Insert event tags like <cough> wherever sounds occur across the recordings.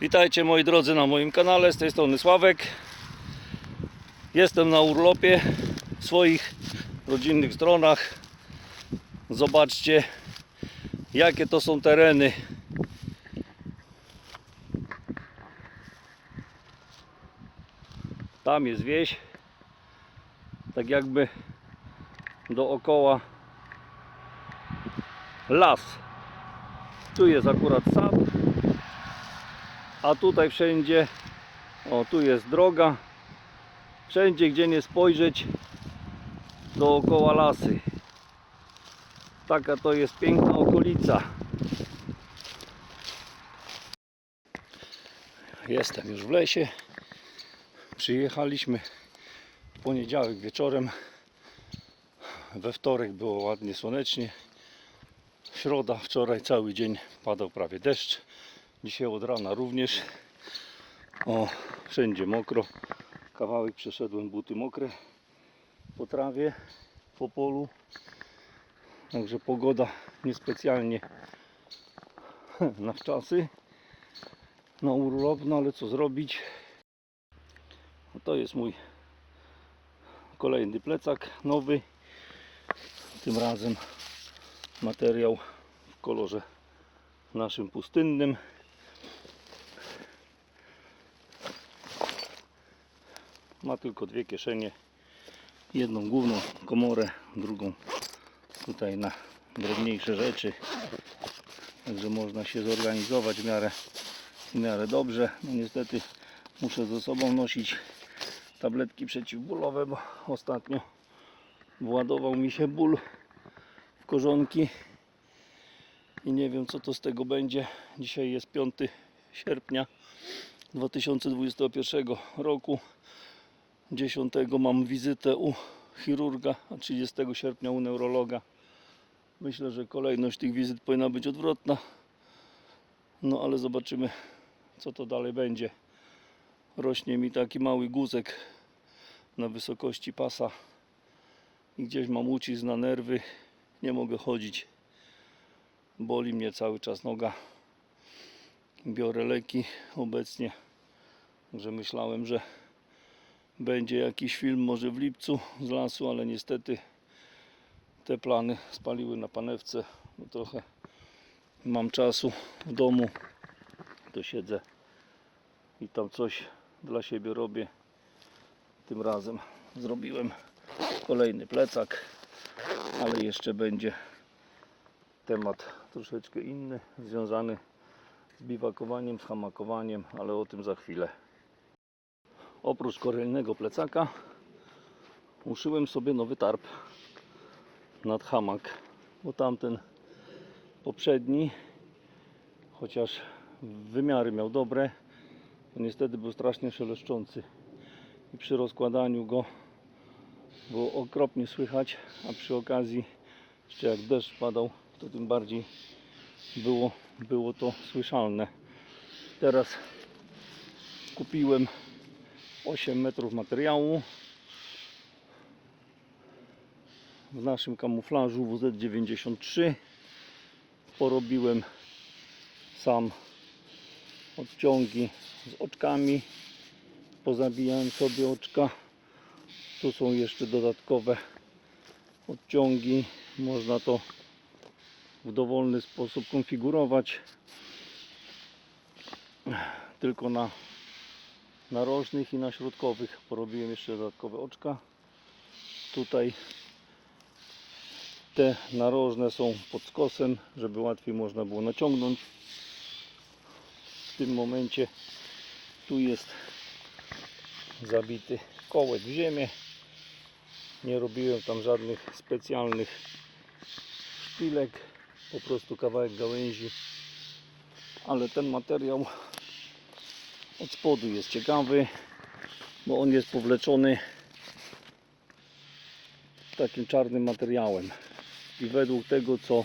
Witajcie moi drodzy na moim kanale, z tej strony Sławek. Jestem na urlopie w swoich rodzinnych stronach. Zobaczcie jakie to są tereny. Tam jest wieś. Tak jakby dookoła las. Tu jest akurat sad. A tutaj wszędzie, o tu jest droga. Wszędzie gdzie nie spojrzeć dookoła lasy. Taka to jest piękna okolica. Jestem już w lesie. Przyjechaliśmy w poniedziałek wieczorem. We wtorek było ładnie słonecznie. Środa, wczoraj cały dzień padał prawie deszcz. Dzisiaj od rana również. O, wszędzie mokro. Kawałek przeszedłem, buty mokre po trawie, po polu. Także pogoda niespecjalnie <laughs> na wczasy na urlop, no ale co zrobić? No to jest mój kolejny plecak nowy. Tym razem materiał w kolorze naszym pustynnym. Ma tylko dwie kieszenie. Jedną główną komorę, drugą tutaj na drobniejsze rzeczy. Także można się zorganizować w miarę, w miarę dobrze. No niestety muszę ze sobą nosić tabletki przeciwbólowe, bo ostatnio władował mi się ból w korzonki i nie wiem co to z tego będzie. Dzisiaj jest 5 sierpnia 2021 roku. 10 mam wizytę u chirurga, a 30 sierpnia u neurologa. Myślę, że kolejność tych wizyt powinna być odwrotna. No ale zobaczymy, co to dalej będzie. Rośnie mi taki mały guzek na wysokości pasa i gdzieś mam ucisk na nerwy. Nie mogę chodzić. Boli mnie cały czas noga. Biorę leki obecnie. Także myślałem, że będzie jakiś film może w lipcu z lasu, ale niestety te plany spaliły na panewce. No trochę mam czasu w domu, to siedzę i tam coś dla siebie robię. Tym razem zrobiłem kolejny plecak, ale jeszcze będzie temat troszeczkę inny, związany z biwakowaniem, z hamakowaniem, ale o tym za chwilę. Oprócz kolejnego plecaka uszyłem sobie nowy tarp nad hamak, bo tamten poprzedni, chociaż wymiary miał dobre, niestety był strasznie szeleszczący i przy rozkładaniu go było okropnie słychać, a przy okazji jeszcze jak deszcz padał, to tym bardziej było, było to słyszalne. Teraz kupiłem 8 metrów materiału. W naszym kamuflażu WZ93 porobiłem sam odciągi z oczkami. Pozabijałem sobie oczka. Tu są jeszcze dodatkowe odciągi. Można to w dowolny sposób konfigurować. Tylko na narożnych i na środkowych porobiłem jeszcze dodatkowe oczka. Tutaj te narożne są pod skosem żeby łatwiej można było naciągnąć. W tym momencie tu jest zabity kołek w ziemię. Nie robiłem tam żadnych specjalnych szpilek po prostu kawałek gałęzi. Ale ten materiał od spodu jest ciekawy bo on jest powleczony takim czarnym materiałem. I według tego co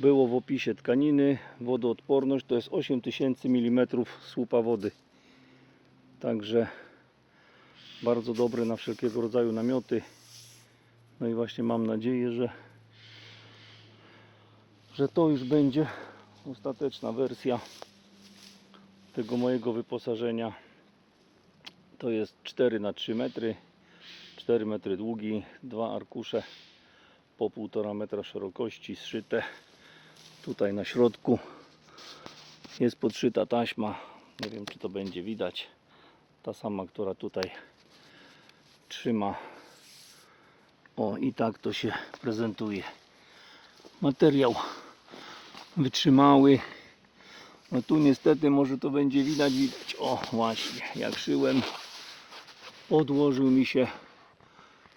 było w opisie tkaniny wodoodporność to jest 8000 mm słupa wody. Także bardzo dobre na wszelkiego rodzaju namioty. No i właśnie mam nadzieję, że że to już będzie ostateczna wersja tego mojego wyposażenia. To jest 4 na 3 metry 4 metry długi, dwa arkusze po 1,5 metra szerokości zszyte. Tutaj na środku jest podszyta taśma. Nie wiem czy to będzie widać. Ta sama, która tutaj trzyma. O i tak to się prezentuje. Materiał wytrzymały no tu niestety może to będzie widać widać. O właśnie jak szyłem podłożył mi się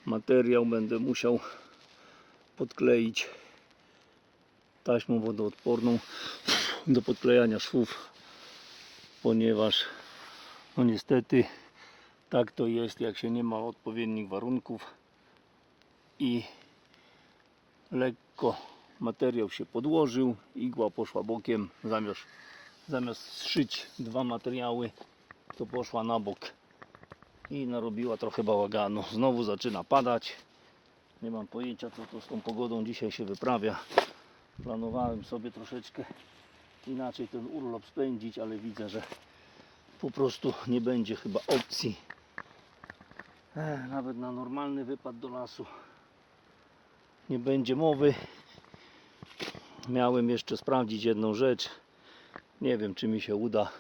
materiał będę musiał podkleić taśmą wodoodporną do podklejania szwów ponieważ no niestety tak to jest jak się nie ma odpowiednich warunków i lekko materiał się podłożył igła poszła bokiem zamiast, zamiast zszyć dwa materiały to poszła na bok i narobiła trochę bałaganu. Znowu zaczyna padać. Nie mam pojęcia co to z tą pogodą dzisiaj się wyprawia. Planowałem sobie troszeczkę inaczej ten urlop spędzić ale widzę, że po prostu nie będzie chyba opcji. Nawet na normalny wypad do lasu nie będzie mowy. Miałem jeszcze sprawdzić jedną rzecz nie wiem czy mi się uda.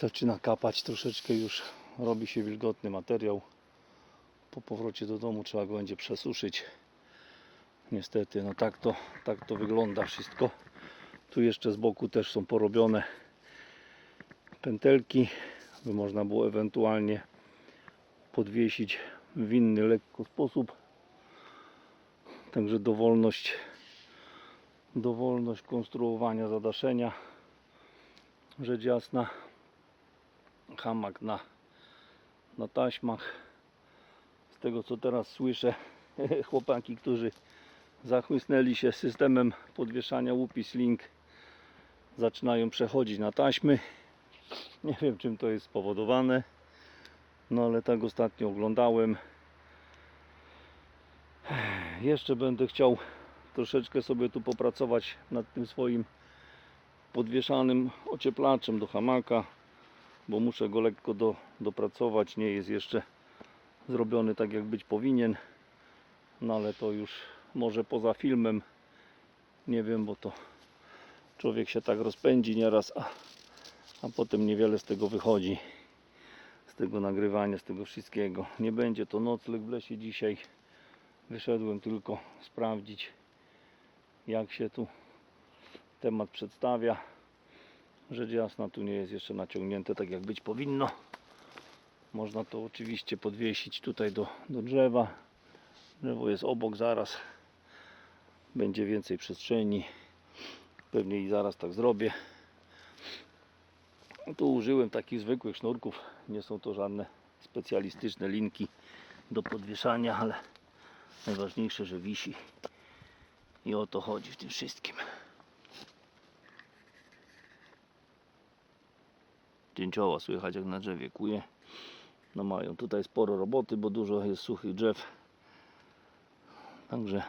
Zaczyna kapać troszeczkę już. Robi się wilgotny materiał. Po powrocie do domu trzeba go będzie przesuszyć. Niestety no tak to, tak to wygląda wszystko. Tu jeszcze z boku też są porobione pętelki by można było ewentualnie podwiesić w inny lekko sposób. Także dowolność dowolność konstruowania zadaszenia rzecz jasna hamak na, na taśmach. Z tego co teraz słyszę <laughs> chłopaki, którzy zachłysnęli się systemem podwieszania łupis link zaczynają przechodzić na taśmy. Nie wiem czym to jest spowodowane no ale tak ostatnio oglądałem. Jeszcze będę chciał troszeczkę sobie tu popracować nad tym swoim podwieszanym ocieplaczem do hamaka bo muszę go lekko do, dopracować. Nie jest jeszcze zrobiony tak jak być powinien. No ale to już może poza filmem. Nie wiem bo to człowiek się tak rozpędzi nieraz a, a potem niewiele z tego wychodzi. Z tego nagrywania, z tego wszystkiego. Nie będzie to nocleg w lesie dzisiaj. Wyszedłem tylko sprawdzić jak się tu temat przedstawia. Rzecz jasna tu nie jest jeszcze naciągnięte tak jak być powinno. Można to oczywiście podwiesić tutaj do, do drzewa. Drzewo jest obok zaraz będzie więcej przestrzeni. Pewnie i zaraz tak zrobię. Tu użyłem takich zwykłych sznurków. Nie są to żadne specjalistyczne linki do podwieszania ale najważniejsze, że wisi i o to chodzi w tym wszystkim. Dzięcioła słychać jak na drzewie kuje. No mają tutaj sporo roboty, bo dużo jest suchych drzew. Także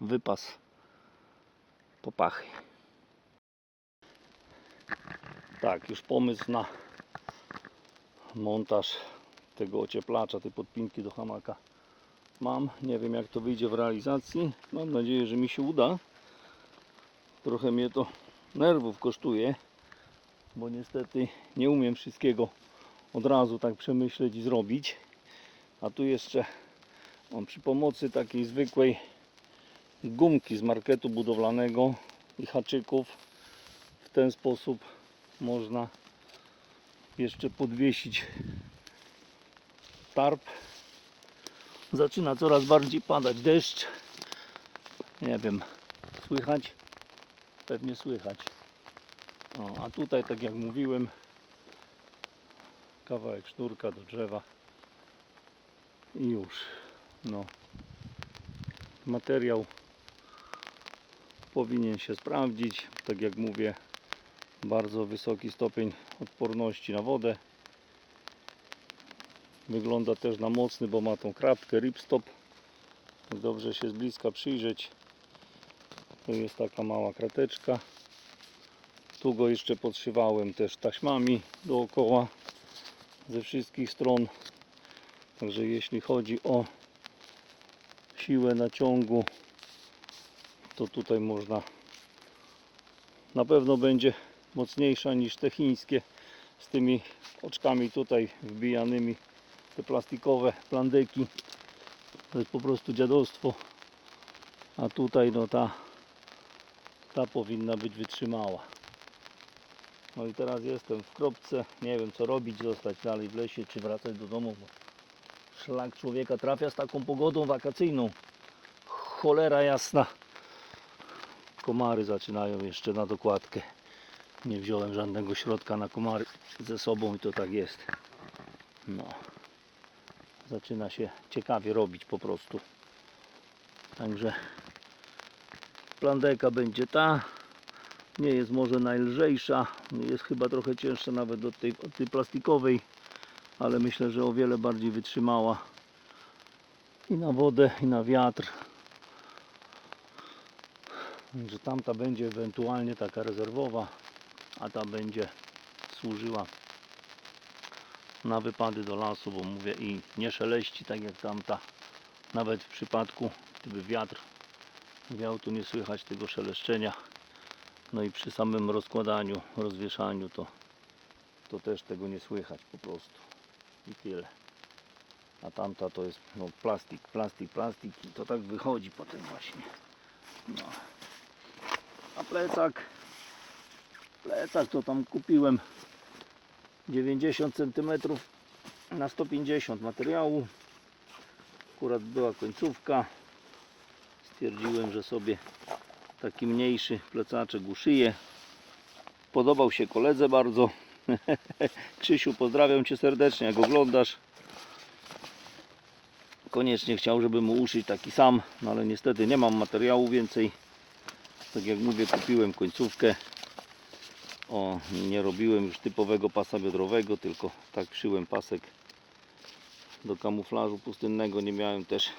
wypas popachy tak, już pomysł na montaż tego ocieplacza, tej podpinki do hamaka mam. Nie wiem jak to wyjdzie w realizacji. Mam nadzieję, że mi się uda. Trochę mnie to nerwów kosztuje, bo niestety nie umiem wszystkiego od razu tak przemyśleć i zrobić. A tu jeszcze mam przy pomocy takiej zwykłej gumki z marketu budowlanego i haczyków. W ten sposób można jeszcze podwiesić tarp zaczyna coraz bardziej padać deszcz. Nie wiem, słychać? Pewnie słychać. O, a tutaj, tak jak mówiłem, kawałek sznurka do drzewa i już. No, materiał powinien się sprawdzić. Tak jak mówię, bardzo wysoki stopień odporności na wodę. Wygląda też na mocny, bo ma tą kratkę ripstop. Dobrze się z bliska przyjrzeć. To jest taka mała krateczka. Tu go jeszcze podszywałem też taśmami dookoła ze wszystkich stron. Także jeśli chodzi o siłę naciągu, to tutaj można na pewno będzie mocniejsza niż te chińskie z tymi oczkami tutaj wbijanymi te plastikowe plandyki to jest po prostu dziadostwo. A tutaj no ta ta powinna być wytrzymała. No i teraz jestem w kropce. Nie wiem co robić, zostać dalej w lesie czy wracać do domu bo szlak człowieka trafia z taką pogodą wakacyjną. Cholera jasna. Komary zaczynają jeszcze na dokładkę. Nie wziąłem żadnego środka na komary ze sobą i to tak jest. No zaczyna się ciekawie robić po prostu. Także plandeka będzie ta. Nie jest może najlżejsza jest chyba trochę cięższa nawet od tej, od tej plastikowej ale myślę, że o wiele bardziej wytrzymała. I na wodę i na wiatr. Że tamta będzie ewentualnie taka rezerwowa a ta będzie służyła na wypady do lasu, bo mówię i nie szeleści tak jak tamta. Nawet w przypadku gdyby wiatr wiał, tu nie słychać tego szeleszczenia. No i przy samym rozkładaniu, rozwieszaniu to, to też tego nie słychać po prostu. I tyle. A tamta to jest no, plastik, plastik, plastik i to tak wychodzi potem właśnie. No. A plecak Plecak to tam kupiłem 90 cm na 150 materiału. Akurat była końcówka. Stwierdziłem, że sobie taki mniejszy plecaczek uszyję. Podobał się koledze bardzo. <laughs> Krzysiu, pozdrawiam Cię serdecznie, jak oglądasz. Koniecznie chciał, żeby mu uszyć taki sam, no ale niestety nie mam materiału więcej. Tak jak mówię, kupiłem końcówkę. O, nie robiłem już typowego pasa biodrowego, tylko tak szyłem pasek do kamuflażu pustynnego. Nie miałem też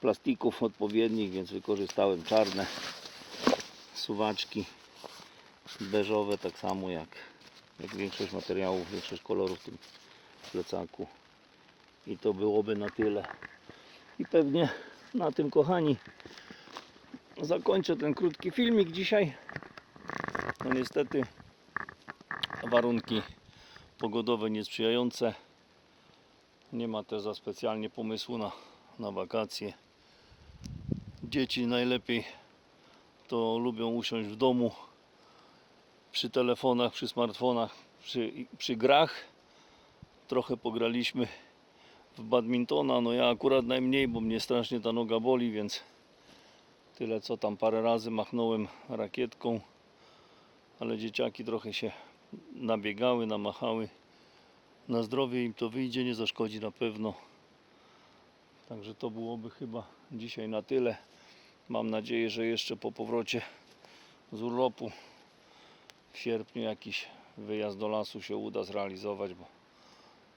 plastików odpowiednich, więc wykorzystałem czarne suwaczki beżowe, tak samo jak, jak większość materiałów, większość kolorów w tym plecaku. I to byłoby na tyle. I pewnie na tym, kochani, zakończę ten krótki filmik dzisiaj. No niestety warunki pogodowe niesprzyjające. Nie ma też za specjalnie pomysłu na, na wakacje. Dzieci najlepiej to lubią usiąść w domu przy telefonach, przy smartfonach, przy, przy grach. Trochę pograliśmy w badmintona. No ja akurat najmniej, bo mnie strasznie ta noga boli, więc tyle co tam parę razy machnąłem rakietką ale dzieciaki trochę się nabiegały, namachały. Na zdrowie im to wyjdzie, nie zaszkodzi na pewno. Także to byłoby chyba dzisiaj na tyle. Mam nadzieję, że jeszcze po powrocie z urlopu w sierpniu jakiś wyjazd do lasu się uda zrealizować, bo,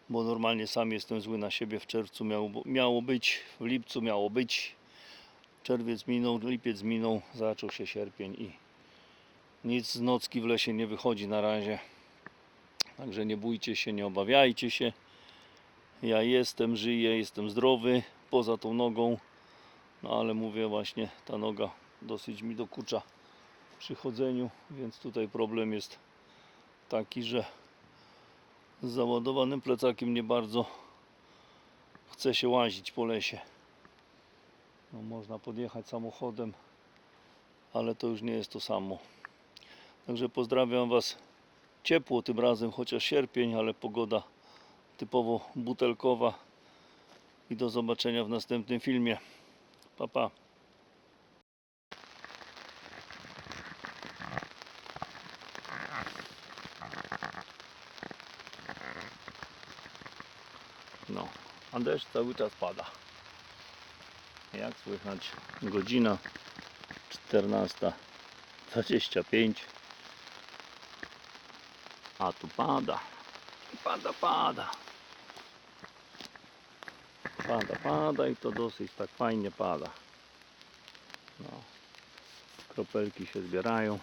bo normalnie sam jestem zły na siebie. W czerwcu miało, miało być, w lipcu miało być. Czerwiec minął, lipiec minął, zaczął się sierpień i nic z nocki w lesie nie wychodzi na razie. Także nie bójcie się, nie obawiajcie się. Ja jestem, żyję, jestem zdrowy poza tą nogą. No ale mówię właśnie, ta noga dosyć mi dokucza przy chodzeniu, więc tutaj problem jest taki, że z załadowanym plecakiem nie bardzo chce się łazić po lesie. No, można podjechać samochodem, ale to już nie jest to samo. Także pozdrawiam Was ciepło tym razem, chociaż sierpień, ale pogoda typowo butelkowa. I do zobaczenia w następnym filmie. Pa, pa. No, a deszcz cały czas pada. Jak słychać, godzina 14.25 a tu pada. Pada, pada. Pada, pada i to dosyć tak fajnie pada. No. Kropelki się zbierają.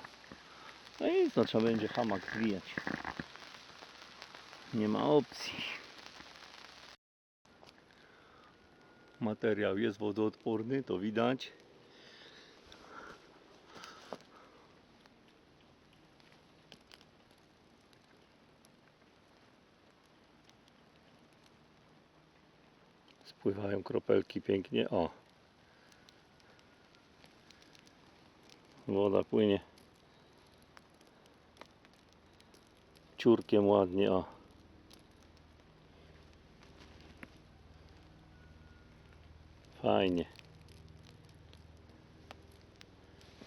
No i to trzeba będzie hamak zwijać. Nie ma opcji. Materiał jest wodoodporny, to widać. Spływają kropelki pięknie. O. Woda płynie. Ciurkiem ładnie, o. Fajnie.